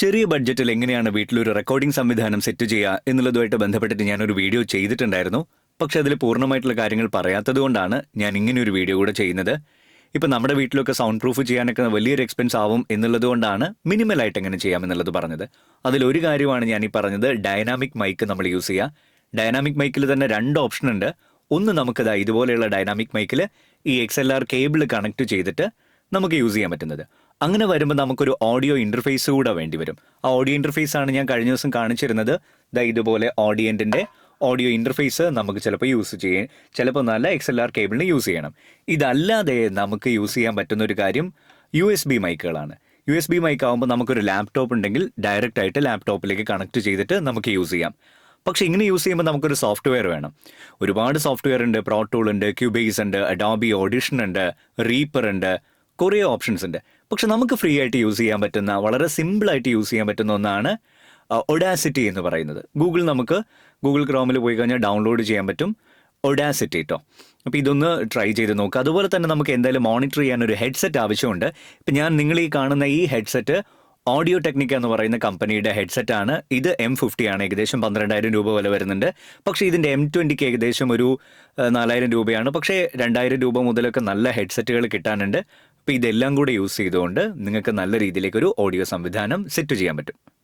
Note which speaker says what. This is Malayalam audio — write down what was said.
Speaker 1: ചെറിയ ബഡ്ജറ്റിൽ എങ്ങനെയാണ് വീട്ടിലൊരു റെക്കോർഡിംഗ് സംവിധാനം സെറ്റ് ചെയ്യുക എന്നുള്ളതുമായിട്ട് ബന്ധപ്പെട്ടിട്ട് ഞാനൊരു വീഡിയോ ചെയ്തിട്ടുണ്ടായിരുന്നു. പക്ഷെ അതിൽ പൂർണമായിട്ടുള്ള കാര്യങ്ങൾ പറയാത്തതുകൊണ്ടാണ് ഞാൻ ഇങ്ങനെ ഒരു വീഡിയോ കൂടെ ചെയ്യുന്നത്. ഇപ്പം നമ്മുടെ വീട്ടിലൊക്കെ സൗണ്ട് പ്രൂഫ് ചെയ്യാനൊക്കെ വലിയൊരു എക്സ്പെൻസ് ആവും എന്നുള്ളതുകൊണ്ടാണ് മിനിമലായിട്ട് എങ്ങനെ ചെയ്യാം എന്നുള്ളത് പറഞ്ഞത്. അതിലൊരു കാര്യമാണ് ഞാൻ ഈ പറഞ്ഞത് ഡൈനാമിക് മൈക്ക് നമ്മൾ യൂസ് ചെയ്യുക. ഡൈനാമിക് മൈക്കിൽ തന്നെ രണ്ട് ഓപ്ഷൻ ഉണ്ട്. ഒന്ന് നമുക്കിതാ ഇതുപോലെയുള്ള ഡൈനാമിക് മൈക്കിൽ ഈ X L R cable connect ചെയ്തിട്ട് നമുക്ക് യൂസ് ചെയ്യാൻ പറ്റുന്നത്. അങ്ങനെ വരുമ്പോൾ നമുക്കൊരു ഓഡിയോ ഇന്റർഫേസ് കൂടെ വേണ്ടി വരും. ആ ഓഡിയോ ഇന്റർഫേസ് ആണ് ഞാൻ കഴിഞ്ഞ ദിവസം കാണിച്ചിരുന്നത്. ദാ ഇതുപോലെ ഓഡിയന്റിന്റെ ഓഡിയോ ഇന്റർഫേസ് നമുക്ക് ചിലപ്പോൾ യൂസ് ചെയ്യാൻ ചിലപ്പോൾ നല്ല എക്സ് എൽ ആർ കേബിളിന് യൂസ് ചെയ്യണം. ഇതല്ലാതെ നമുക്ക് യൂസ് ചെയ്യാൻ പറ്റുന്ന ഒരു കാര്യം യു എസ് ബി മൈക്കുകളാണ് യു എസ് ബി മൈക്ക് ആകുമ്പോൾ നമുക്കൊരു ലാപ്ടോപ്പ് ഉണ്ടെങ്കിൽ ഡയറക്റ്റ് ആയിട്ട് ലാപ്ടോപ്പിലേക്ക് കണക്ട് ചെയ്തിട്ട് നമുക്ക് യൂസ് ചെയ്യാം. പക്ഷേ ഇങ്ങനെ യൂസ് ചെയ്യുമ്പോൾ നമുക്കൊരു സോഫ്റ്റ്വെയർ വേണം. ഒരുപാട് സോഫ്റ്റ്വെയർ ഉണ്ട്. പ്രോട്ടൂൾ ഉണ്ട് ക്യൂബേസ് ഉണ്ട് അഡോബി ഓഡിഷൻ ഉണ്ട് റീപ്പർ ഉണ്ട് കുറേ ഓപ്ഷൻസ് ഉണ്ട്. പക്ഷെ നമുക്ക് ഫ്രീ ആയിട്ട് യൂസ് ചെയ്യാൻ പറ്റുന്ന വളരെ സിമ്പിളായിട്ട് യൂസ് ചെയ്യാൻ പറ്റുന്ന ഒന്നാണ് ഒഡാസിറ്റി എന്ന് പറയുന്നത്. ഗൂഗിൾ നമുക്ക് ഗൂഗിൾ ക്രോമിൽ പോയി കഴിഞ്ഞാൽ ഡൗൺലോഡ് ചെയ്യാൻ പറ്റും ഒഡാസിറ്റി കേട്ടോ അപ്പോൾ ഇതൊന്ന് ട്രൈ ചെയ്ത് നോക്കുക അതുപോലെ തന്നെ നമുക്ക് എന്തായാലും മോണിറ്റർ ചെയ്യാൻ ഒരു ഹെഡ്സെറ്റ് ആവശ്യമുണ്ട്. ഇപ്പം ഞാൻ നിങ്ങൾ ഈ കാണുന്ന ഈ ഹെഡ്സെറ്റ് ഓഡിയോ ടെക്നിക്ക എന്ന് പറയുന്ന കമ്പനിയുടെ ഹെഡ്സെറ്റ് ആണ്. ഇത് എം ഫിഫ്റ്റി ആണ്. ഏകദേശം പന്ത്രണ്ടായിരം രൂപ വില വരുന്നുണ്ട്. പക്ഷേ ഇതിന്റെ എം ട്വന്റിക്ക് ഏകദേശം ഒരു നാലായിരം രൂപയാണ്. പക്ഷേ രണ്ടായിരം രൂപ മുതലൊക്കെ നല്ല ഹെഡ്സെറ്റുകൾ കിട്ടാനുണ്ട്. ഇതെല്ലാം കൂടെ യൂസ് ചെയ്തുകൊണ്ട് നിങ്ങൾക്ക് നല്ല രീതിയിലേക്ക് ഒരു ഓഡിയോ സംവിധാനം സെറ്റ് ചെയ്യാൻ പറ്റും.